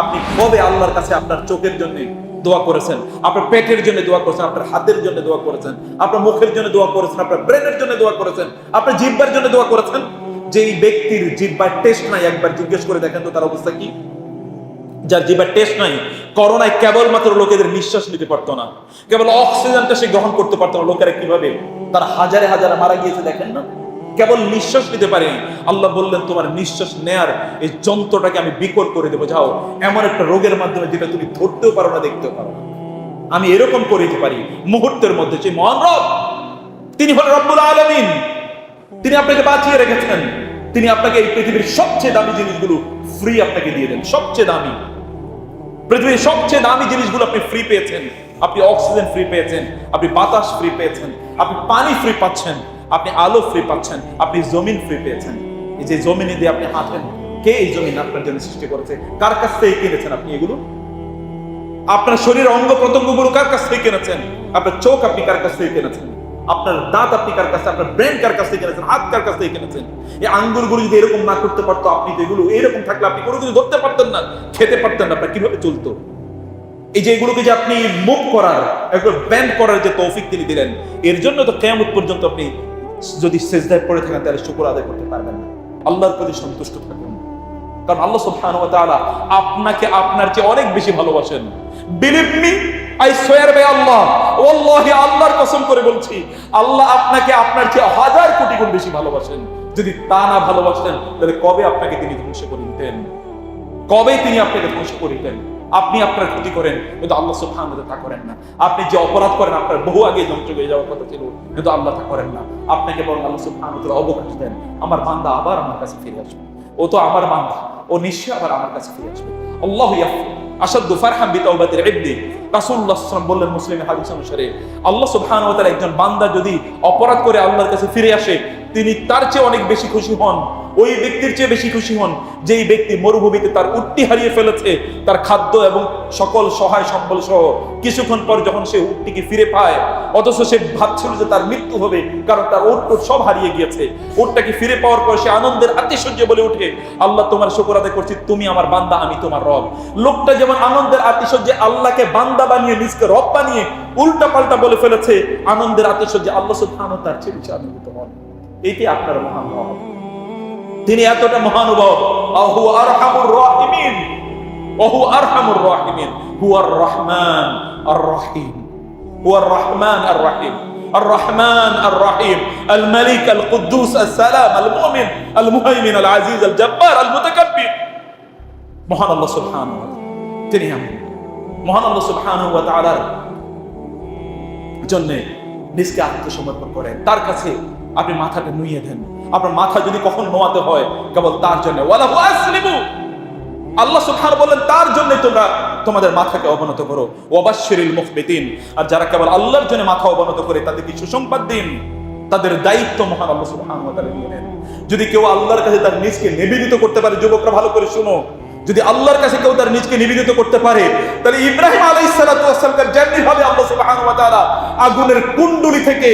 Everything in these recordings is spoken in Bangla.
আপনি কবে আল্লাহর কাছে আপনার চোখের জন্য দোয়া করেছেন? আপনার পেটের জন্য দোয়া করেছেন? আপনার হাতের জন্য দোয়া করেছেন? আপনার মুখের জন্য দোয়া করেছেন? আপনার ব্রেনের জন্য দোয়া করেছেন? আপনার জিব্বার জন্য দোয়া করেছেন? যে ব্যক্তির জিব্বার টেস্ট নাই, একবার জিজ্ঞেস করে দেখেন তো তার অবস্থা কি? যার জিবার টেস্ট নাই, করোনায় কেবলমাত্র লোকেদের নিঃশ্বাস নিতে পারতো না। কেবল অক্সিজেনটা সে গ্রহণ করতে পারতো না। লোকেরা কীভাবে? তার হাজারে হাজারে মারা গিয়েছে, দেখেন না? কেবল নিঃশ্বাস নিতে পারে আল্লাহ বললেন, তোমার নিঃশ্বাস নেয়ার এই যন্ত্রটাকে আমি বিকল করে দেবো। যাও, এমন একটা রোগের মাধ্যমে যেটা তুমি ধরতেও পারো না, দেখতেও পারো না। আমি এরকম করে দিতে পারি মুহূর্তের মধ্যে। সেই মহান রব, তিনি হলেন রব্বুল আলমিন। তিনি আপনাকে বাঁচিয়ে রেখেছেন। তিনি আপনাকে এই পৃথিবীর সবচেয়ে দামি জিনিসগুলো ফ্রি আপনাকে দিয়ে দেন। সবচেয়ে দামি। পৃথিবীর সবচেয়ে দামি জিনিসগুলো আপনি ফ্রি পেয়েছেন। আপনি অক্সিজেন ফ্রি পেয়েছেন। আপনি বাতাস ফ্রি পেয়েছেন। আপনি পানি ফ্রি পাচ্ছেন। আপনি আলো ফ্রি পাচ্ছেন, আপনি জমিন ফ্রি পেয়েছেন। এই যে জমিনে দিয়ে আপনি হাঁটেন কে এই জমিন আপনার জন্য সৃষ্টি করেছে? কার কাছ থেকে কিনেছেন আপনি এগুলো? আপনার শরীরের অঙ্গ প্রত্যঙ্গগুলো কার কাছ থেকে কিনেছেন? আপনার চোখ আপনি কার কাছ থেকে কিনেছেন? আপনার দাঁত আপনি কার কাছে, আপনার ব্রেন কার কাছ থেকে কিনেছেন? হাত কার কাছ থেকে কিনেছেন? এই আঙ্গুরগুলো যদি এরকম না করতে পারতো আপনি তো এগুলো এরকম থাকলে আপনি কোনো কিছু ধরতে পারতেন না, খেতে পারতেন না, আপনার কীভাবে চলতো? এই যে এগুলোকে যে আপনি মুভ করার একটু ব্যান্ড করার যে তৌফিক তিনি দিলেন, এর জন্য তো কেয়ামত পর্যন্ত আপনি যদি সেজদায় পড়ে থাকেন, তাহলে শুকুর আদায় করতে পারবেন না। আল্লাহর প্রতি সন্তুষ্ট থাকুন। কারণ আল্লাহ সুবহানাহু ওয়া তাআলা আপনাকে আপনার চেয়ে অনেক বেশি ভালোবাসেন। Believe me I swear by Allah ওয়াল্লাহি আল্লাহর কসম করে বলছি, আল্লাহ আপনাকে আপনার চেয়ে হাজার কোটি গুণ বেশি ভালোবাসেন। যদি তা না ভালোবাসতেন, তাহলে কবে আপনাকে তিনি ধ্বংস করে দিতেন? কবে তিনি আপনাকে ধ্বংস করিতেন আপনি আপনার ক্ষতি করেন, কিন্তু আল্লাহ তাআলা তা করেন না। আপনি যে অপরাধ করেন, আপনার বহু আগে ধ্বংস হয়ে যাওয়ার কথা ছিল, কিন্তু আল্লাহ তা করেন না। আপনাকে বরং আল্লাহ তাআলা অবকাশ দেন। আমার বান্দা আবার আমার কাছে ফিরে আসবে। ও তো আমার বান্দা, ও নিশ্চয়ই আবার আমার কাছে ফিরে আসবে। আল্লাহ আসাদ্দু ফারহাম বিতাওবাতিল ইবদি। রাসূলুল্লাহ সাল্লাল্লাহু বললেন মুসলিমের হাদিস অনুসারে, আল্লাহ সুবহানাহু একজন বান্দা যদি অপরাধ করে আল্লাহর কাছে ফিরে আসে, তিনি তার চেয়ে অনেক বেশি খুশি হন। ওই ব্যক্তির চেয়ে বেশি খুশি হন, যেই ব্যক্তি মরুভূমিতে তার উটটি হারিয়ে ফেলেছে, তার খাদ্য এবং সকল সহায় সম্বল সহ কিছুক্ষণ পর যখন সে উটটিকে ফিরে পায়, অথচ সে ভাবছিল যে তার মৃত্যু হবে, কারণ তার উট সব হারিয়ে গিয়েছে। উটটাকে ফিরে পাওয়ার পর সে আনন্দের আতিশয্য বলে উঠে আল্লাহ, তোমার শুকর আদায় করছি, তুমি আমার বান্দা, আমি তোমার রব। লোকটা যেমন আনন্দের আতিশয্যে আল্লাহকে বান্দা বানিয়ে, নিজকে রব বানিয়ে উল্টা পাল্টা বলে ফেলেছে, আনন্দের আতিশয্যে আল্লাহ সুবহানাহু তার চেয়ে বেশি আনন্দিত হন। এটি আপনার মহান রব। তিনি এতটা মহানুভব আহু আরহামুর রাহিমিন ওহু আরহামুর রাহিমিন হুয়ার রহমান আর রহিম হুয়ার রহমান আর রহিম الرحمن الرحيم الملك القدوس السلام المؤمن المهيمن العزيز الجبار المتكبر মহান আল্লাহ সুবহানাহু ওয়া তাআলা তিনি আমি মহান আল্লাহ সুবহানাহু ওয়া তাআলার জন্য নিজকে আত্মসমর্পণ করেন তার কাছে আপনি মাথাটা নুইয়ে দেন আপনার মাথা যদি কখন নোয়াতে হয়, কেবল তার জন্য। আল্লাহ সুবহান বলেন তার জন্য তোমরা তোমাদের মাথাকে অবনত করো। ওয়াবাশশিরিল মুখবিতিন আর যারা কেবল আল্লাহর জন্য মাথা অবনত করে তাদেরকে সুসংবাদ দিন। তাদের দায়িত্ব মহান আল্লাহ নিয়ে নেন। যদি কেউ আল্লাহর কাছে তার নিজকে নিবেদিত করতে পারে, যুবকরা ভালো করে শুনো। যদি আল্লাহর কাছে কেউ তার নিজকে নিবেদিত করতে পারে, তাহলে ইব্রাহিম আলাইহিস সালাতু ওয়াস আল্লাহ তাআলা আগুনের কুণ্ডুলি থেকে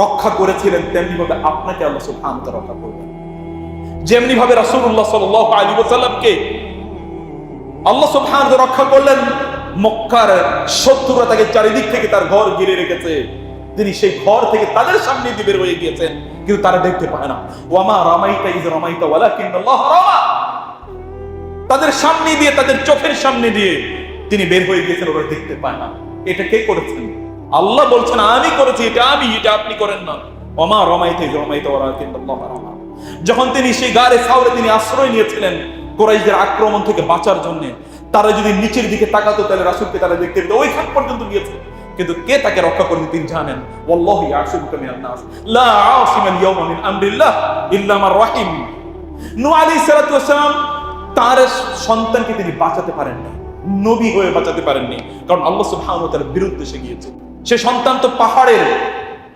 রক্ষা করেছিলেন, তেমনি ভাবে আপনাকে আল্লাহ সুবহানাহু ওয়া রক্ষা করবেন। যেমনি ভাবে রাসূলুল্লাহ সাল্লাল্লাহু আলাইহি ওয়াসাল্লামকে আল্লাহ সুবহানাহু রক্ষা করলেন, মক্কার শত্রুরা তাকে চারিদিক থেকে তার ঘর ঘিরে রেখেছে। তিনি সেই ঘর থেকে তাদের সামনে দিয়ে বের হয়ে গিয়েছেন, কিন্তু তারা দেখতে পায় না। ওয়ামা রামাইতা ইজ রামাইতা ওয়ালাকিন্নাল্লাহ রামা। তাদের সামনে দিয়ে, তাদের চোখের সামনে দিয়ে তিনি বের হয়ে গিয়েছেন, ওরা দেখতে পায় না। এটা কে করেছেন? আল্লাহ বলছেন, আমি করেছি এটা, আমি এটা আপনি করেন না। ওমা রমাইতে রমাইতে ওরা কিন্তু যখন তিনি সেই গারে সাউরে তিনি আশ্রয় নিয়েছিলেন কোরাইশদের আক্রমণ থেকে বাঁচার জন্য, তারা যদি নিচের দিকে তাকাতো, তাহলে রাসূলকে তারা দেখতে পেত, ওইখান পর্যন্ত গিয়েছে। কিন্তু কে তাকে রক্ষা করবে তিনি জানেন? ওয়াল্লাহু ইয়াসিমুকা মিনান নাস। লা আসিমান ইয়াওমা মিন আমরিল্লাহ ইল্লা মার রাহিম। নূহ আলাইহিস সালাতু ওয়াসালাম তার সন্তানকে তিনি বাঁচাতে পারেননি, নবী হয়ে বাঁচাতে পারেননি। কারণ আল্লাহ সুবহানাহু ওয়া তাআলার বিরুদ্ধে সে গিয়েছে। সে সন্তান তো পাহাড়ের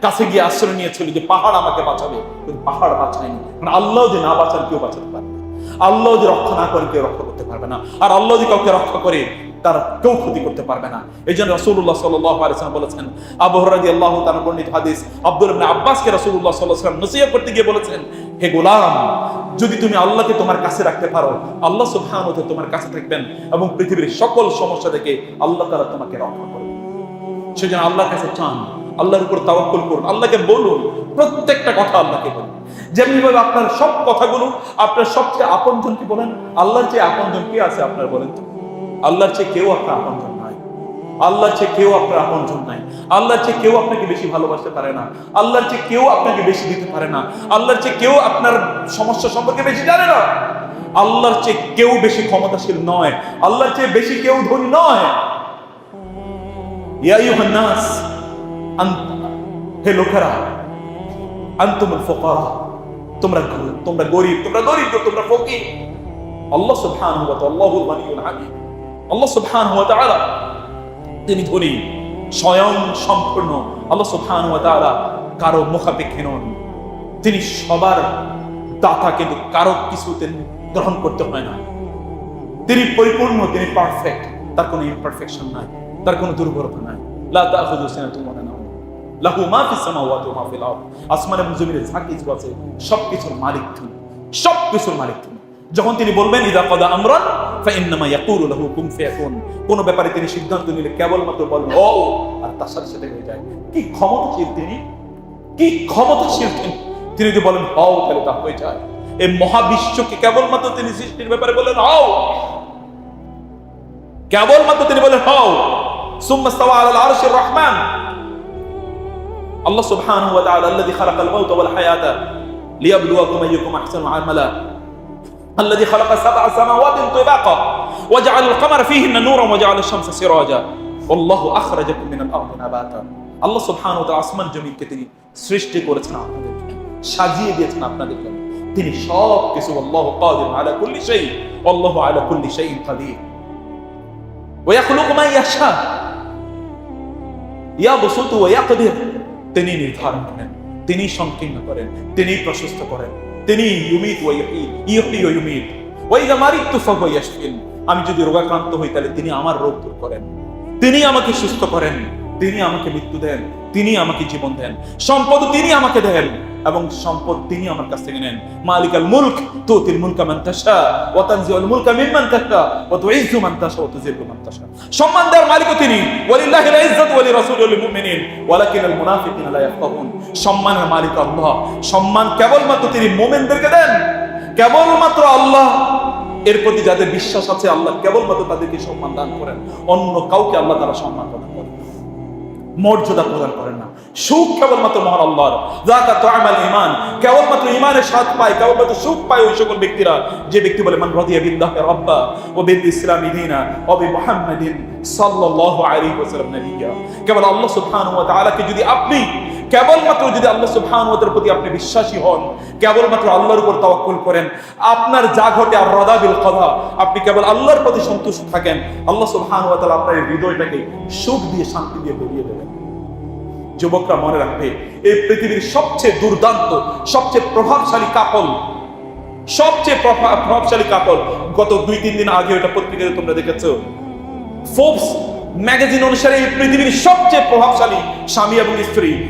কাছে গিয়ে আশ্রয় নিয়েছিল যে পাহাড় আমাকে বাঁচাবে, কিন্তু পাহাড় বাঁচায়নি। কারণ আল্লাহ যে না বাঁচান কেউ বাঁচাতে পারবে আল্লাহ যে রক্ষা না করে কেউ রক্ষা করতে পারবে না। আর আল্লাহ যে কাউকে রক্ষা করে, তার কেউ ক্ষতি করতে পারবে না। এই জন্য রসুল্লাহ সাল্লাম বলেছেন, আবু হরাদি আল্লাহ তার বর্ণিত হাদিস, আব্দুল আব্বাসকে রসুল্লাহ সাল্লাহ সাল্লাম নসিহত করতে গিয়ে বলেছেন, হে গোলাম, যদি তুমি আল্লাহকে তোমার কাছে রাখতে পারো, আল্লাহ সুবহানাহু ওয়া তোমার কাছে থাকবেন এবং পৃথিবীর সকল সমস্যা থেকে আল্লাহ তারা তোমাকে রক্ষা করবে সেজন্য আল্লাহর কাছে চান, আল্লাহর উপর তাওয়াক্কুল করুন, আল্লাহকে বলুন, প্রত্যেকটা কথা আল্লাহকে বলুন। যেমনি ভাবে আপনার সব কথাগুলো, আপনার সবচেয়ে আপনজন কি বলেন? আল্লাহর চেয়ে আপনজন কে আছে আপনার বলেন তো? আল্লাহর চেয়ে কেউ আপনার আপনজন নাই। আল্লাহর চেয়ে কেউ আপনার আপনজন নাই। আল্লাহর চেয়ে কেউ আপনাকে বেশি ভালোবাসতে পারে না। আল্লাহর চেয়ে কেউ আপনাকে বেশি দিতে পারে না। আল্লাহর চেয়ে কেউ আপনার সমস্যা সম্পর্কে বেশি জানে না। আল্লাহর চেয়ে কেউ বেশি ক্ষমতাশীল নয়। আল্লাহর চেয়ে বেশি কেউ ধনী নয়। হে লোকেরা তোমরা তোমরা তোমরা তোমরা ফকির আল্লাহ আল্লাহুল হামিদ আল্লাহ তাআলা তিনি ধনী, স্বয়ং সম্পূর্ণ। আল্লাহ সুবহানাহু ওয়া তাআলা কারও মুখাপেক্ষী নন। তিনি সবার দাতা, কিন্তু কারও কিছু তিনি গ্রহণ করতে হয় না। তিনি পরিপূর্ণ, তিনি পারফেক্ট তার কোনো ইমপারফেকশন নাই। তার কোনো দুর্বলতা নাই। বলবেন কুন ব্যাপারে তিনি সিদ্ধান্ত নিলে কেবলমাত্র বলেন ও! আর তার সাথে সাথে হয়ে যায়, কি ক্ষমতাশীল তিনি? কি ক্ষমতাশীল তিনি? তিনি যদি বলেন, হও, তাহলে তা হয়ে যায়। এই মহাবিশ্বকে কেবলমাত্র তিনি সৃষ্টির ব্যাপারে বলেন হও। কেবলমাত্র তিনি বলেন, হও। সুম্মা ইস্তাওয়া আলাল আরশির রহমান আল্লাহ সুবহানাহু ওয়া তাআলা الذي خلق الموت والحياة ليبلوكم أيكم أحسن عملا الذي خلق سبع سماوات طباقا وجعل القمر فيهن نورا وجعل الشمس سراجا والله أخرجكم من الأرض نباتا আল্লাহ সুবহানাহু ওয়া তাআলা আসমান জমিনকে তিনি সৃষ্টি করেছেন আপনাদের জন্য সাজিয়ে দিয়েছেন আপনাদের জন্য তিনি সব কিছু আল্লাহ কাদির আলা কুল্লি শাই আল্লাহু আলা কুল্লি শাইইন কাদির ওয়া ইয়াখলুকু মা ইয়াশা তিনি নির্ধারণ করেন, তিনি সংকীর্ণ করেন, তিনি প্রশস্ত করেন, তিনি ইউমিত ইউমিত। ওই ইযা ইয়াশফিন। আমি যদি রোগাক্রান্ত হই, তাহলে তিনি আমার রোগ দূর করেন। তিনি আমাকে সুস্থ করেন, তিনি আমাকে মৃত্যু দেন, তিনি আমাকে জীবন দেন। সম্পদ তিনি আমাকে দেন। এবং সম্পদ তিনি আমার কাছ থেকে নেন। মালিকাল মুলক তুতিল মুলকা মান তাশা, ওয়া তানজিউল মুলকা মিম্মান তাশা, ওয়া তুইজ্জু মান তাশা, ওয়া তুযিল্লু মান তাশা। সম্মান দেওয়ার মালিকও তিনি ওয়ালিল্লাহিল ইজ্জাতু ওয়া লিরাসূলিহি ওয়ালিল মুমিনিন, ওয়ালাকিনাল মুনাফিকিনা লা ইয়াফকাহুন। সম্মানের মালিক আল্লাহ। সম্মান কেবলমাত্র তিনি মুমিনদেরকে দেন। কেবলমাত্র আল্লাহ। এর প্রতি যাদের বিশ্বাস আছে, আল্লাহ কেবলমাত্র তাদেরকে সম্মান দান করেন। অন্য কাউকে আল্লাহ তারা সম্মান করেন মর্যাদা প্রদান করেন না। সুখ কেবলমাত্র মহান আল্লাহর। জাকা তো আমাল ঈমান, কেবলমাত্র ইমানের স্বাদ পায়, কেবলমাত্র সুখ পায় ওই সকল ব্যক্তিরা। যে ব্যক্তি বলে, মান রাদিয়া বিল্লাহি রাব্বা ওয়া বিল ইসলামি দীনা ওয়া বি মুহাম্মাদিন সাল্লাল্লাহু আলাইহি ওয়াসাল্লাম নবিয়া। কেবল আল্লাহ সুবহানাহু ওয়া তাআলাকে যদি আপনি কেবলমাত্র যদি আল্লাহ সুবহানাহু ওয়া প্রতি আপনি বিশ্বাসী হন, কেবলমাত্র আল্লাহর উপর তাওয়াক্কুল করেন, আপনার যা ঘটে আর রদা বিল কদা, আপনি কেবল আল্লাহর প্রতি সন্তুষ্ট থাকেন, আল্লাহ তাআলা আপনার হৃদয়টাকে সুখ দিয়ে, শান্তি দিয়ে ভরিয়ে দেবেন। যুবকরা মনে রাখবে, এই পৃথিবীর সবচেয়ে দুর্দান্ত, সবচেয়ে প্রভাবশালী কাপল, সবচেয়ে প্রভা- প্রভাবশালী কাপল, গত দুই, তিন দিন আগে ওটা পত্রিকাতে তোমরা দেখেছ ফোর্বস ম্যাগাজিন অনুসারে এই পৃথিবীর সবচেয়ে প্রভাবশালী স্বামী এবং স্ত্রী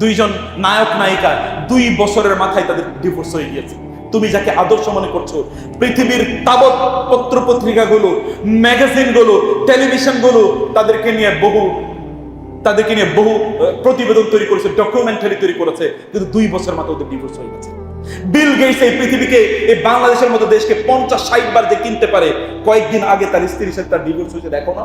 দুইজন নায়ক, নায়িকা দুই বছরের মাথায় তাদের ডিভোর্স হয়ে গিয়েছে। তুমি যাকে আদর্শ মনে করছ, পৃথিবীর তাবৎ পত্র পত্রিকাগুলো ম্যাগাজিনগুলো টেলিভিশনগুলো তাদেরকে নিয়ে বহু, তাদেরকে নিয়ে বহু প্রতিবেদন তৈরি করেছে ডকুমেন্টারি তৈরি করেছে, কিন্তু দুই বছর মাত্র ওদের ডিভোর্স হয়ে গেছে। বিল গেটস এই পৃথিবীকে, এই বাংলাদেশের মতো দেশকে পঞ্চাশ, ষাট বার যে কিনতে পারে, কয়েকদিন আগে তার স্ত্রীর সাথে তার ডিভোর্স হয়েছে, দেখো না।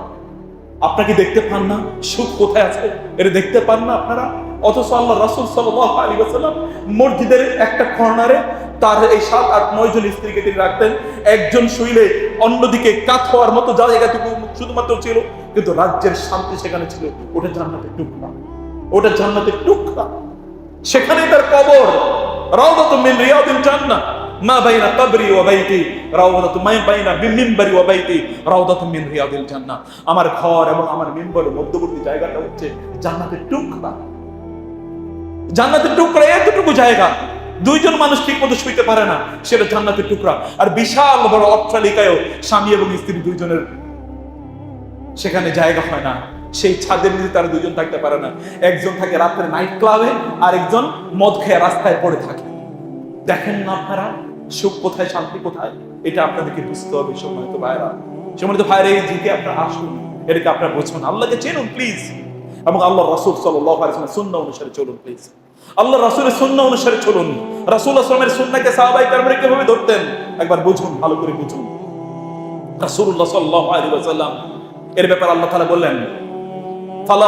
আপনারা কি দেখতে পান না? সুখ কোথায় আছে? এটা দেখতে পান না আপনারা? অথচ আল্লাহ রাসূল ওয়াসাল্লাম মসজিদের একটা কর্নারে তার এই সাত আট নয় জন স্ত্রীকে তিনি রাখতেন। একজন শুইলে অন্যদিকে কাত হওয়ার মতো জায়গাটুকু শুধুমাত্র ছিল, কিন্তু রাজ্যের শান্তি সেখানে ছিল। ওটা জান্নাতের টুকরা। ওটা জান্নাতের টুকরা। সেখানেই তার কবর। রাউদাতুম মিন রিয়াদিল জান্নাহ। মা বাইনা কবরি ওয়া বাইতি। রাউদাতু মা বাইনা মিম্বরি ওয়া বাইতি। রাউদাতুম মিন রিয়াদিল জান্নাহ। আমার ঘর এবং আমার মিম্বরের মধ্যবর্তী জায়গাটা হচ্ছে জান্নাতের টুকরা। জান্নাতের টুকরা এতটুকু জায়গা, দুইজন মানুষ ঠিক মতো শুইতে পারে না, সেটা জান্নাতের টুকরা। আর বিশাল বড় অট্টালিকায়ও স্বামী এবং স্ত্রী দুইজনের সেখানে জায়গা হয় না। সেই ছাদের নিচে তারা দুজন থাকতে পারে না। একজন থাকে রাত্রে নাইট ক্লাবে আর একজন মদ খেয়ে রাস্তায় পড়ে থাকে। দেখেন না আপনারা, সুখ কোথায়, শান্তি কোথায়? এটা আপনাদেরকে বুঝতে হবে সম্মানিত ভাইরা সম্মানিত ভাইরা এই দিকে আপনারা আসুন, এটাকে আপনারা বুঝুন। আল্লাহকে চেনুন প্লিজ এবং আল্লাহ রসুল সাল্লাহ সুন্না অনুসারে চলুন প্লিজ আল্লাহ রসুলের সুন্না অনুসারে চলুন। রসুল আসলামের সুন্নাকে সাহাবাই কারণে কীভাবে ধরতেন? একবার বুঝুন, ভালো করে বুঝুন। রাসূলুল্লাহ সাল্লাল্লাহু আলাইহি ওয়াসাল্লাম, এর ব্যাপারে আল্লাহ তাআলা বললেন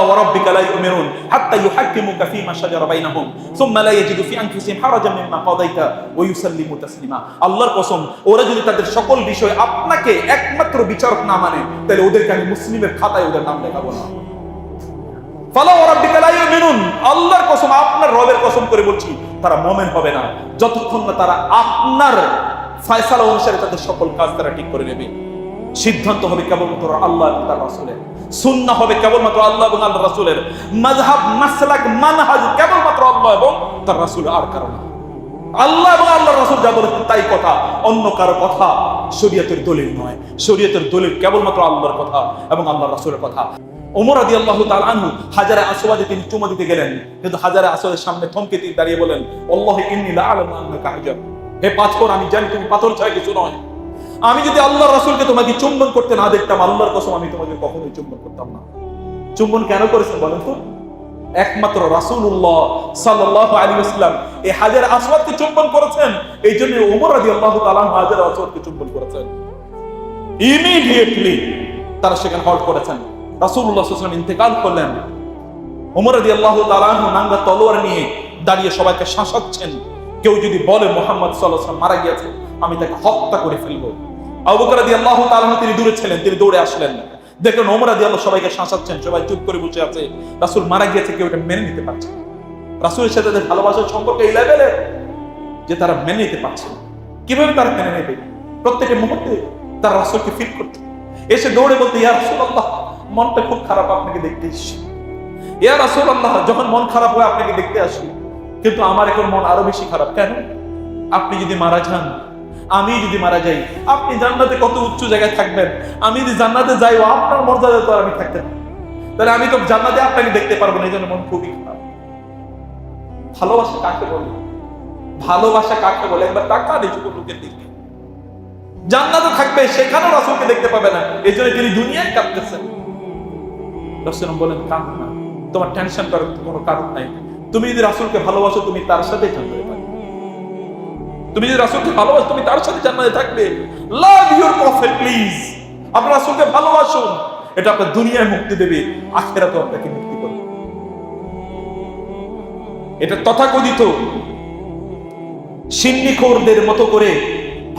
ওয়ারাব্বিকা লা ইউমিনুন হাত্তা ইউহাক্কিমুকা ফীমা শাজারা বাইনাহুম, সুম্মা লা ইয়াজিদু ফি আনফুসিহিম হারাজান মিম্মা কাদাইতা ওয়া ইউসাল্লিমু তাসলিমা। আল্লাহর কসম, ওরা যদি তাদের সকল বিষয় আপনাকে একমাত্র বিচারক না মানে তাহলে ওদেরকে আমি মুসলিমের খাতায় ওদের নাম লেখাবো না। আল্লাহর কসম, আপনার রবের কসম করে বলছি, তারা মুমিন হবে না। যতক্ষণ না তারা আপনার ফয়সালা অনুসারে তাদের সকল কাজ তারা ঠিক করে নেবে। সিদ্ধান্ত হবে কেবলমাত্র আল্লাহ এবং তার রাসূলের। হবে কেবলমাত্র আল্লাহ এবং আল্লাহ রাসূলের। মাসলাক, মানহাজ কেবলমাত্র আল্লাহ এবং তার রাসূল, আর। আল্লাহ এবং আল্লাহ রাসূল যা তাই কথা, অন্য কারও কথা শরীয়তের দলিল নয়। শরীয়তের দলিল কেবলমাত্র আল্লাহর কথা এবং আল্লাহ রাসূলের কথা। ওমর রাদিয়াল্লাহু তাআলা আনহু হাজারে আসওয়াদে তিনি চুমা দিতে গেলেন। কিন্তু হাজারে আসওয়াদের সামনে থমকে তিনি দাঁড়িয়ে বলেন অল্লাহ ইন্নী লা আলামু হে পাথর, আমি জানি তুমি পাথর ছাড়া কিছু নয়। আমি যদি আল্লাহ রাসূলকে তোমাকে চুম্বন করতে না দেখতাম, আল্লাহর কসম আমি তোমাকে কখনোই চুম্বন করতাম না। চুম্বন কেন করেছেন বলেন তো? একমাত্র রাসূলুল্লাহ সাল্লাল্লাহু আলাইহি ওয়াসাল্লাম এই হাজার আসওয়াদকে চুম্বন করেছেন। এই জন্য ওমর রাদিয়াল্লাহু তাআলা হাজার আসওয়াদকে চুম্বন করেছেন। ইমিডিয়েটলি তারা সেখানে হল্ট করেছেন। সাল্লাল্লাহু ইন্তেকাল করলেন। ওমর রাদিয়াল্লাহু তাআলা আনহু নাঙ্গা তলোয়ার নিয়ে দাঁড়িয়ে সবাইকে শাসাচ্ছেন। কেউ যদি বলে মোহাম্মদ ওয়াসাল্লাম মারা গিয়েছে, আমি তাকে হত্যা করে ফেলব। আবু বকর রাদিয়াল্লাহু তাআলা তিনি দূরে ছিলেন, তিনি দৌড়ে আসলেন। দেখলেন ওমর রাদিয়াল্লাহু সবাইকে শাসাচ্ছেন, সবাই চুপ করে বসে আছে। রাসূল মারা গিয়েছে, কেউ এটা মেনে নিতে পারছে। রাসূলের সাথে ভালোবাসার সম্পর্ক এই লেভেলে যে তারা মেনে নিতে পারছে কীভাবে তারা মেনে নেবে? প্রত্যেকের মুহূর্তে তারা রাসূলকে ফিল করতে এসে দৌড়ে বলতে, ইয়া রাসূলুল্লাহ মনটা খুব খারাপ আপনাকে দেখতে এসেছি। ইয়া রাসূলুল্লাহ, যখন মন খারাপ হয় আপনাকে দেখতে আসি। কিন্তু আমার এখন মন আরও বেশি খারাপ। কেন? আপনি যদি মারা যান, আমি যদি মারা যাই, আপনি জান্নাতে কত উচ্চ জায়গায় থাকবেন? আমি যদি জান্নাতে যাই আপনার মর্যাদা তো আর আমি থাকতে তাহলে আমি তো জান্নাতে আপনাকে দেখতে পারব না এই জন্য মন খুবই খারাপ। ভালোবাসা কাকে বলে? ভালোবাসা কাকে বলে? একবার টাকা নিচু লোকের দিকে। জান্নাতে থাকবে, সেখানেও রাসূলকে দেখতে পাবে না। এই জন্য তিনি দুনিয়ায় কাঁদতেছেন। বলেন কাঁদ না, তোমার টেনশন করার কোনো কারণ নাই। তুমি যদি রাসূলকে ভালোবাসো, তুমি তার জান্নাতে থাকবে। তুমি যদি রাসূলকে ভালোবাসো, তুমি তার সাথে জান্নাতে থাকবে। লাভ ইউর প্রফেট প্লিজ রাসূলকে এটা আপনার দুনিয়ায় মুক্তি দেবে, আখিরাতেও আপনাকে মুক্তি করবে। এটা তথাকথিত সিন্নিখোরদের মতো করে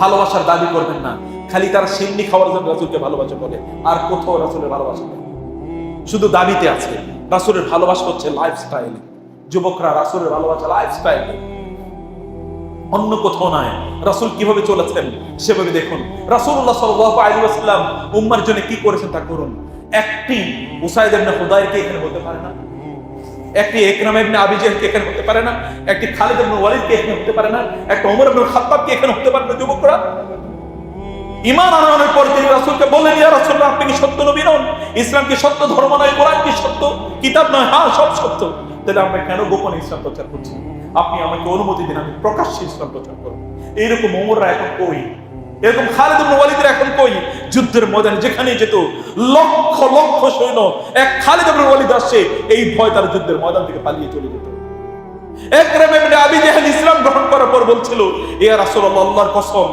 ভালোবাসার দাবি করবেন না। খালি তারা সিন্নি খাওয়ার জন্য রাসুলকে ভালোবাসা বলে, আর কোথাও রাসূলের ভালোবাসা নেই শুধু দাবিতে আছে রাসূলের ভালোবাসা হচ্ছে লাইফস্টাইল যুবকরা রাসূলের ভালোবাসা লাইফস্টাইল অন্য কোথাও নয়। রাসূল কীভাবে চলেছেন, সেভাবে দেখুন। রাসূলুল্লাহ সাল্লাল্লাহু আলাইহি ওয়াসাল্লাম উম্মার জন্য কি করেছেন তা করুন। একটি উসাইদ ইবনে হুদায়রকে এখানে হতে পারে না। একটি একরাম ইবনে আবি এখানে হতে পারে না। একটি খালিদ ইবনে ওয়ালিদকে এখানে হতে পারে না। একটা ওমর ইবনে খাত্তাবকে এখানে হতে পারে না যুবকরা। ইমান আনানোর পর তিনি রাসূলকে বললেন, ইয়া রাসূলুল্লাহ, আপনি কি সত্য নবী নন? ইসলাম কি সত্য? ধর্ম নয় কোরআন কি সত্য? কিতাব নয় হ্যাঁ সব সত্য। তাহলে আমরা কেন গোপনে ইসলাম প্রচার করছি? আপনি আমাকে অনুমতি দিন, আমি প্রকাশ্যে ইসলাম প্রচার করব। এইরকম ওমররা এখন কই? এরকম খালিদ ওয়ালিদের এখন কই? যুদ্ধের ময়দানে যেখানে যেত লক্ষ লক্ষ সৈন্য, এক খালিদ ইবনে ওয়ালিদ আসছে এই ভয় তার যুদ্ধের ময়দান থেকে পালিয়ে চলে যেত। একরাম ইবনে আবি জাহল ইসলাম গ্রহণ করার পর বলছিল, ইয়া রাসূলুল্লাহ, আল্লাহর কসম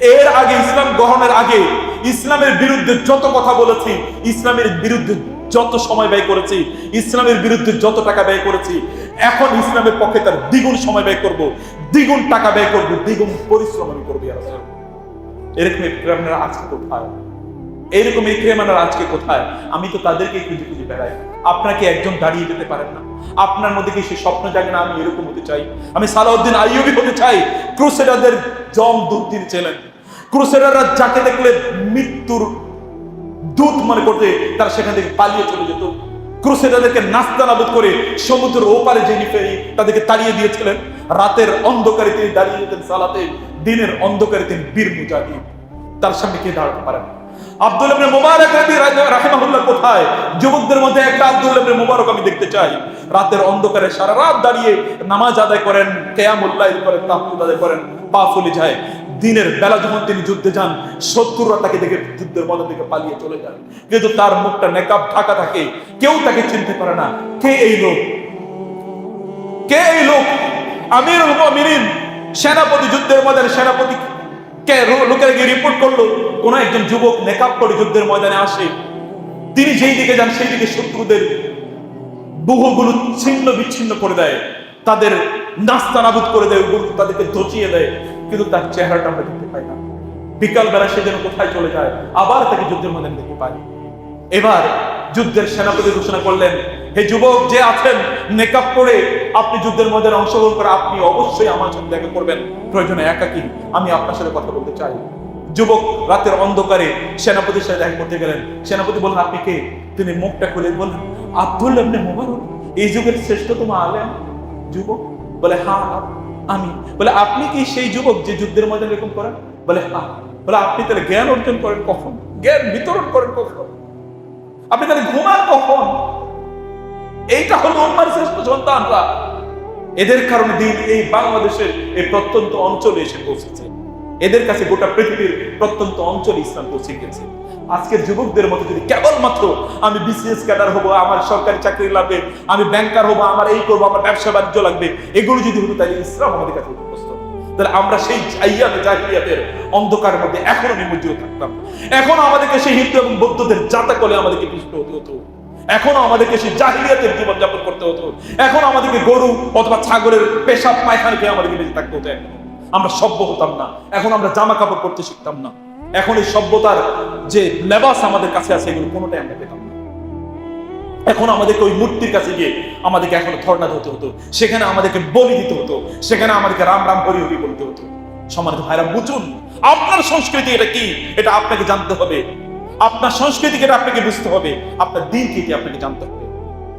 এর আগে, ইসলাম গ্রহণের আগে, ইসলামের বিরুদ্ধে যত কথা বলেছি, ইসলামের বিরুদ্ধে যত সময় ব্যয় করেছি, ইসলামের বিরুদ্ধে যত টাকা ব্যয় করেছি, এখন ইসলামের পক্ষে তার দ্বিগুণ সময় ব্যয় করব। দ্বিগুণ টাকা ব্যয় করব, দ্বিগুণ পরিশ্রম আমি করব এরকম ইকরামের আজকে কোথায়? এইরকম ইকরামের আজকে কোথায়? আমি তো তাদেরকে খুঁজে খুঁজে বেড়াই। আপনাকে একজন দাঁড়িয়ে যেতে পারেন না? আপনার মধ্যে কি সে স্বপ্ন জাগে না আমি এরকম হতে চাই? আমি সালাউদ্দিন আইয়ুবি হতে চাই। ক্রুসেডারদের জম দুধ দিন ছিলেন ক্রুসেডাররা যাকে দেখলে মৃত্যুর দূত মনে করতে তারা সেখান থেকে পালিয়ে চলে যেত। ক্রুসেডারদেরকে নাস্তানাবুদ করে সমুদ্রের ওপারে যিনি ফেরি তাদেরকে তাড়িয়ে দিয়েছিলেন, রাতের অন্ধকারে তিনি দাঁড়িয়ে যেতেন সালাতে, দিনের অন্ধকারে তিনি বীর মুজাহিদ। তার সামনে কে দাঁড়াতে পারেন আব্দুল ইবনে মুবারক রাহিমাহুল্লাহ কোথায়? যুবকদের মধ্যে একটা আব্দুল ইবনে মুবারক আমি দেখতে চাই। রাতের অন্ধকারে সারা রাত দাঁড়িয়ে নামাজ আদায় করেন কেয়ামুল্লাহ করেন তাহজুদ আদায় করেন, পা ফুলে যায়। দিনের বেলা যখন তিনি যুদ্ধে যান, শত্রুরা তাকে দেখে যুদ্ধের মধ্যে থেকে পালিয়ে চলে যান। কিন্তু তার মুখটা নেকাব, ঢাকা থাকে, কেউ তাকে চিনতে পারে না, কে এই লোক? কে এই লোক? আমিরুল মুমিনিন সেনাপতি, যুদ্ধের ময়দানে সেনাপতি কে? লোকেরা গিয়ে রিপোর্ট করল, কোন একজন যুবক নেকাব করে যুদ্ধের ময়দানে আসে। তিনি যেই দিকে যান, সেই দিকে শত্রুদের বুহগুলো ছিন্ন বিচ্ছিন্ন করে দেয়। তাদের নাস্তা নাবুদ করে দেয় তাদেরকে ধচিয়ে দেয়। কিন্তু তার চেহারাটা আমরা দেখতে পাই না। বিকাল বেলা সে যেন কোথায় চলে যায়, আবার তাকে যুদ্ধের ময়দানে দেখতে পাই এবার যুদ্ধের সেনাপতি ঘোষণা করলেন, হে যুবক, যে আছেন, নেকাব করে আপনি যুদ্ধের মধ্যে অংশগ্রহণ করে আপনি অবশ্যই আমার সাথে দেখা করবেন। প্রয়োজনে একাকি আমি আপনার সাথে কথা বলতে চাই। যুবক রাতের অন্ধকারে সেনাপতির সাথে দেখা করতে গেলেন। সেনাপতি বললেন, আপনি কে? তিনি মুখটা খুলে বললেন, আব্দুল ইবনে মুবারক, এই যুগের শ্রেষ্ঠতম আলেম। যুবক বলে হ্যাঁ আমি বলে, আপনি কি সেই যুবক যে যুদ্ধের মধ্যে এরকম করেন? বলে হ্যাঁ বলে, আপনি তাহলে জ্ঞান অর্জন করেন কখন? জ্ঞান বিতরণ করেন কখন? আপনি তাহলে ঘুমান কখন? এইটা হলো উম্মার শ্রেষ্ঠ সন্তানরা। এদের কারণে দিন এই বাংলাদেশের এই প্রত্যন্ত অঞ্চলে এসে পৌঁছেছে। এদের কাছে গোটা পৃথিবীর প্রত্যন্ত অঞ্চলে ইসলাম পৌঁছে গেছে। আজকের যুবকদের মতো যদি কেবলমাত্র আমি বিসিএস ক্যাডার হব, আমার সরকারি চাকরি লাগবে, আমি ব্যাংকার হব, আমার এই করব, আমার ব্যবসা বাণিজ্য লাগবে, এগুলো যদি হতো তাহলে ইসলাম আমাদের কাছে তাহলে আমরা সেই মধ্যে এখনও নিমজ্জিত থাকতাম। আমাদেরকে সেই হিন্দু এবং বৌদ্ধদের জাতা আমাদেরকে পিষ্ট হতে হতো। এখনও আমাদেরকে সেই জাহিলিয়াতের জীবন যাপন করতে হতো। এখন আমাদেরকে গরু অথবা ছাগলের পেশাব আমাদেরকে বেঁচে থাকতে হতো আমরা সভ্য হতাম না। এখন আমরা জামা কাপড় পরতে শিখতাম না। এখন এই সভ্যতার যে লেবাস আমাদের কাছে আছে, এগুলো কোনোটাই আমরা পেতাম এখন আমাদেরকে ওই মূর্তির কাছে গিয়ে আমাদেরকে এখন ধর্ণা হতে হতো, সেখানে আমাদেরকে বলি দিতে হতো, সেখানে আমাদেরকে রাম রাম হরি হরি বলতে হতো। সমানিত ভাইরা, বুঝুন, আপনার সংস্কৃতি এটা কি? এটা আপনাকে জানতে হবে। আপনার সংস্কৃতিকে এটা আপনাকে বুঝতে হবে। আপনার দিন কি এটি আপনাকে জানতে হবে।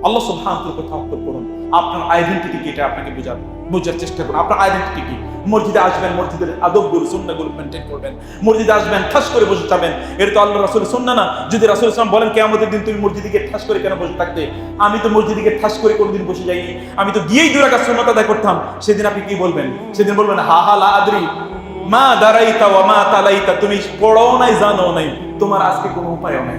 আল্লাহ সুবহানাহু ওয়া তাআলা করুন। আপনার আইডেন্টিটি কি এটা আপনাকে বোঝার বোঝার চেষ্টা করুন। আপনার আইডেন্টিটি কি? মসজিদে আসবেন, মসজিদের আদবগুলো, সুন্নাহগুলো মেনটেন করবেন। মসজিদে আসবেন, ঠাস করে বসে যাবেন এটা তো আল্লাহ রাসূলের সুন্নাহ না। যদি রাসূল ইসলাম বলেন, কিয়ামতের দিন তুমি মসজিদে গিয়ে ঠাস করে কেন বসে থাকতে আমি তো মসজিদে গিয়ে ঠাস করে কোনোদিন বসে যাইনি। আমি তো গিয়েই দুই রাকাত সুন্নাত আদায় করতাম। সেদিন আপনি কি বলবেন? সেদিন বলবেন, হা হা, লা আদরি। মা দারাইতা ওয়া মা তালাইতা। তুমি পড়ো নাই জানো নাই। তোমার আজকে কোনো উপায়ও নাই।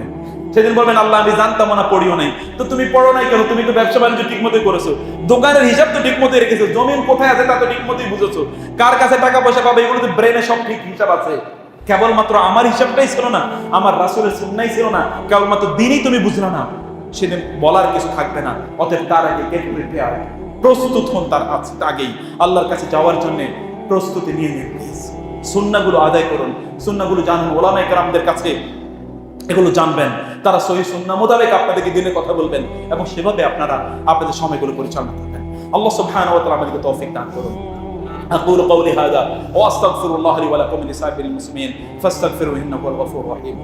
সেদিন বলবেন, আল্লাহ, আমি জানতাম না, পড়িও নাই। তো তুমি পড়ো নাই কেন? তুমি তো ব্যবসা বাণিজ্য ঠিক মতোই করেছ। দোকানের হিসাব তো ঠিক মতোই রেখেছো। জমিন কোথায় আছে তা তো ঠিক মতোই বুঝেছ। কার কাছে টাকা পয়সা পাবে এগুলো তো ব্রেনে সব ঠিক হিসাব আছে। কেবলমাত্র আমার হিসাবটাই ছিল না, আমার রাসুলের সুন্নাই ছিল না, কেবলমাত্র দিনই তুমি বুঝলো না। সেদিন বলার কিছু থাকবে না, অতএব তার আগে গেট প্রিপেয়ার প্রস্তুত হন তার আগেই। আল্লাহর কাছে যাওয়ার জন্য প্রস্তুতি নিয়ে নিন প্লিজ সুন্নাগুলো আদায় করুন। সুন্নাগুলো জানুন ওলামায়ে কেরামদের কাছে। এগুলো জানবেন তারা সহি সুন্না মোতাবেক আপনাদেরকে দিনে কথা বলবেন এবং সেভাবে আপনারা আপনাদের সময়গুলো পরিচালনা করবেন আল্লাহ সুবহানাহু ওয়া তাআলা আমাদেরকে তৌফিক দান করুন أقول قولي هذا وأستغفر الله لي ولكم ولسائر المسلمين فاستغفروه إنه هو الغفور الرحيم